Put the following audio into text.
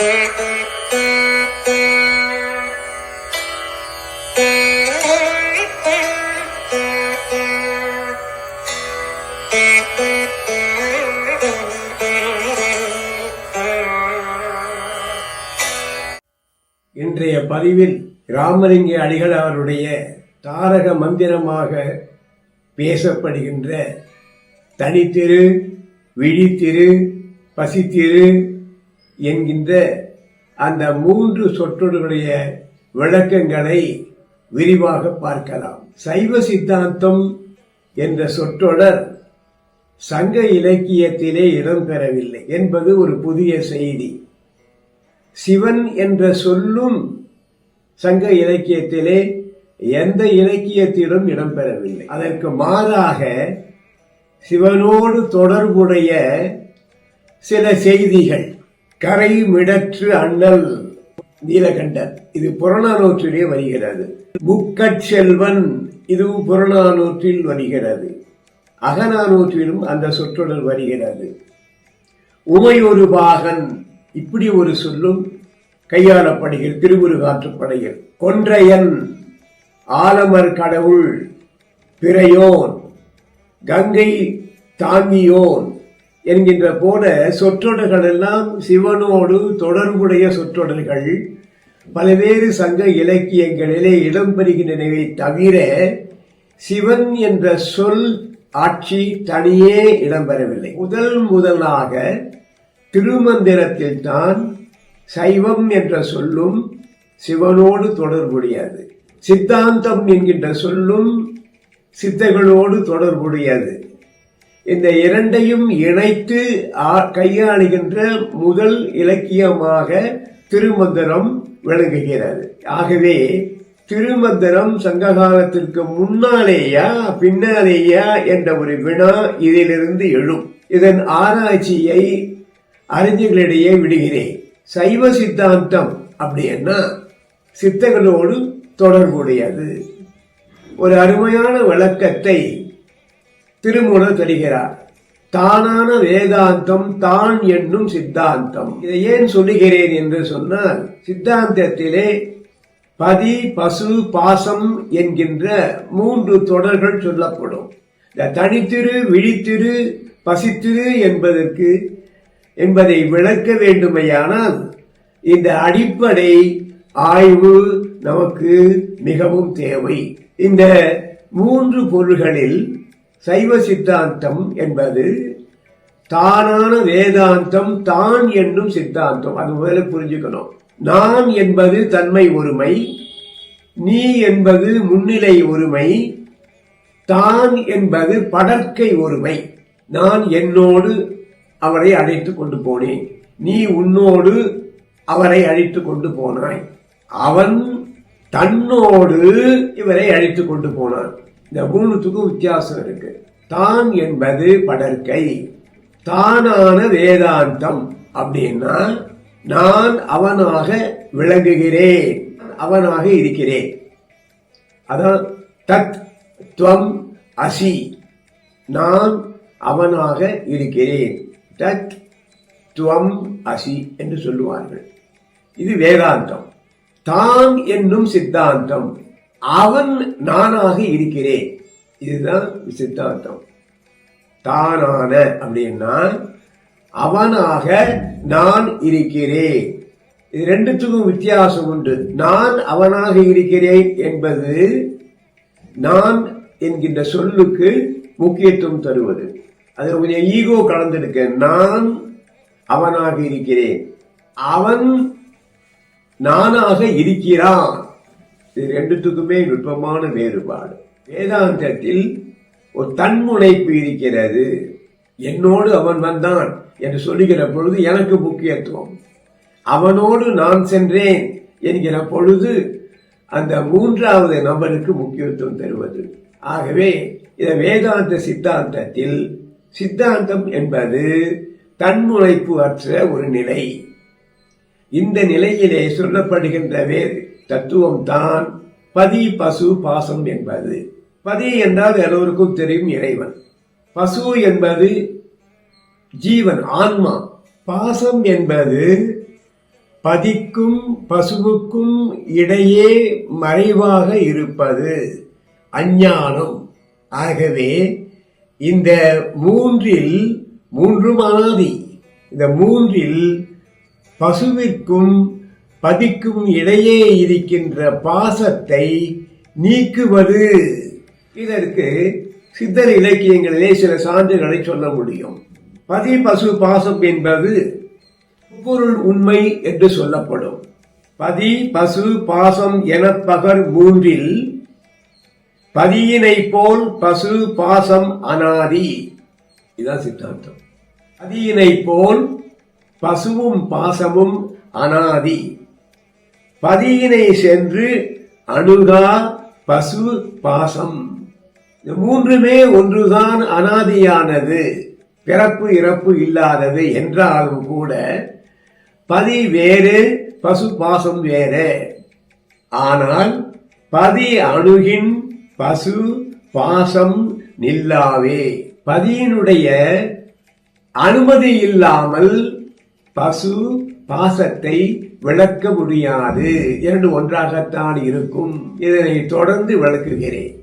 இன்றைய பதிவில் ராமலிங்க அடிகள் அவருடைய தாரக மந்திரமாக பேசப்படுகின்ற தனித்திரு விழித்திரு பசித்திரு என்கின்ற அந்த மூன்று சொற்றொடர்களுடைய விளக்கங்களை விரிவாக பார்க்கலாம். சைவ சித்தாந்தம் என்ற சொற்றொடர் சங்க இலக்கியத்திலே இடம்பெறவில்லை என்பது ஒரு புதிய செய்தி. சிவன் என்ற சொல்லும் சங்க இலக்கியத்திலே எந்த இலக்கியத்திலும் இடம்பெறவில்லை. அதற்கு மாறாக சிவனோடு தொடர்புடைய சில செய்திகள் கரை மிடற்று அண்ணல் நீலகண்டர் இது புறநானூற்றிலே வருகிறது. முக்கட்செல்வன் இதுவும் புறநானூற்றில் வருகிறது. அகநானூற்றிலும் அந்த சொற்றொடர் வருகிறது. உமையொரு பாகன் இப்படி ஒரு சொல்லும் கையாளப்படுகிறது திருமுருகாற்றுப்படையில் கொன்றையன் ஆலமர் கடவுள் பிறையோன் கங்கை தாங்கியோன் என்கின்ற போல சொற்றொடர்கள் எல்லாம் சிவனோடு தொடர்புடைய சொற்றொடர்கள் பல்வேறு சங்க இலக்கியங்களிலே இடம்பெறுகின்றனவே தவிர சிவன் என்ற சொல் ஆட்சி தனியே இடம்பெறவில்லை. முதல் முதலாக திருமந்திரத்தில் தான் சைவம் என்ற சொல்லும் சிவனோடு தொடர்புடையது. சித்தாந்தம் என்கின்ற சொல்லும் சித்தர்களோடு தொடர்புடையது. இந்த இரண்டையும் இணைத்து ஆ- கையாளுகின்ற முதல் இலக்கியமாக திருமந்திரம் விளங்குகிறது. ஆகவே திருமந்திரம் சங்ககாலத்திற்கு முன்னாலேயா பின்னாலேயா என்ற ஒரு வினா இதிலிருந்து எழும். இதன் ஆராய்ச்சியை அறிஞர்களிடையே விடுகிறேன். சைவ சித்தாந்தம் அப்படின்னா சித்தங்களோடு தொடர்புடையது. ஒரு அருமையான விளக்கத்தை திருமூலர் தருகிறார் தானான வேதாந்தம் தான் என்னும் சித்தாந்தம். இதை ஏன் சொல்லுகிறேன் என்று சொன்னால் சித்தாந்தத்திலே பதி பசு பாசம் என்கின்ற மூன்று தொடர்கள் சொல்லப்படும். இந்த தனித்திரு விழித்திரு பசித்திரு என்பதற்கு என்பதை விளக்க வேண்டுமையானால் இந்த அடிப்படை ஆய்வு நமக்கு மிகவும் தேவை. இந்த மூன்று பொருள்களில் சைவ சித்தாந்தம் என்பது தானான வேதாந்தம் தான் என்னும் சித்தாந்தம். அது முதல்ல புரிஞ்சுக்கணும். நான் என்பது தன்மை ஒருமை நீ என்பது முன்னிலை ஒருமை தான் என்பது படற்கை ஒருமை. நான் என்னோடு அவரை அழைத்து கொண்டு போனேன். நீ உன்னோடு அவரை அழைத்து கொண்டு போனாய். அவன் தன்னோடு இவரை அழைத்து கொண்டு போனான். இந்த மூணுத்துக்கும் வித்தியாசம் இருக்கு. தான் என்பது படற்கை. தானான வேதாந்தம். அப்படின்னா நான் அவனாக விளங்குகிறேன். அவனாக இருக்கிறேன். அதான் தத் துவம் அசி. நான் அவனாக இருக்கிறேன். தத் துவம் அசி என்று சொல்லுவார்கள். இது வேதாந்தம். தான் என்னும் சித்தாந்தம். அவன் நானாக இருக்கிறேன். இதுதான் சித்தாந்தம். தானான அப்படின்னா அவனாக நான் இருக்கிறேன். இது ரெண்டுத்துக்கும் வித்தியாசம் உண்டு. நான் அவனாக இருக்கிறேன் என்பது நான் என்கின்ற சொல்லுக்கு முக்கியத்துவம் தருவது. அது கொஞ்சம் ஈகோ கலந்திருக்க நான் அவனாக இருக்கிறேன். அவன் நானாக இருக்கிறான். இது ரெண்டுத்துக்குமே நுட்பமான வேறுபாடு. வேதாந்தத்தில் ஒரு தன்முனைப்பு இருக்கிறது. என்னோடு அவன் வந்தான் என்று சொல்லுகிற பொழுது எனக்கு முக்கியத்துவம். அவனோடு நான் சென்றேன் என்கிற பொழுது அந்த மூன்றாவது நபருக்கு முக்கியத்துவம் தருவது. ஆகவே இந்த வேதாந்த சித்தாந்தத்தில் சித்தாந்தம் என்பது தன்முனைப்பு அற்ற ஒரு நிலை. இந்த நிலையிலே சொல்லப்படுகின்ற வேறு தத்துவம் தான் பதி பசு பாசம் என்பது. பதி என்றால் எல்லோருக்கும் தெரியும் இறைவன். பசு என்பது ஜீவன் ஆன்மா. பாசம் என்பது பதிக்கும் பசுவுக்கும் இடையே மறைவாக இருப்பது. அஞ்ஞானம். ஆகவே இந்த மூன்றில் மூன்றும் அனாதி இந்த மூன்றில் பசுவிற்கும் பதிக்கும் இடையே இருக்கின்ற பாசத்தை நீக்குவது. இதற்கு சித்தர் இலக்கியங்களிலே சில சான்றுகளை சொல்ல முடியும். பதி பசு பாசம் என்பது பொருள் உண்மை என்று சொல்லப்படும். பதி பசு பாசம் எனப்பகர் மூன்றில் பதியினை போல் பசு பாசம் அனாதி. இதுதான் சித்தாந்தம். பதியினை போல் பசுவும் பாசமும் அனாதி. பதியினை சென்று அணுகா பசு பாசம். இந்த மூன்றுமே ஒன்றுதான் அனாதியானது. பிறப்பு இறப்பு இல்லாதது என்றாலும் கூட பதி வேறு பசு பாசம் வேறு. ஆனால் பதி அணுகின் பசு பாசம் நில்லாவே. பதியினுடைய அனுமதி இல்லாமல் பசு பாசத்தை விளக்க முடியாது. இரண்டு ஒன்றாகத்தான் இருக்கும். இதனை தொடர்ந்து விளக்குகிறேன்.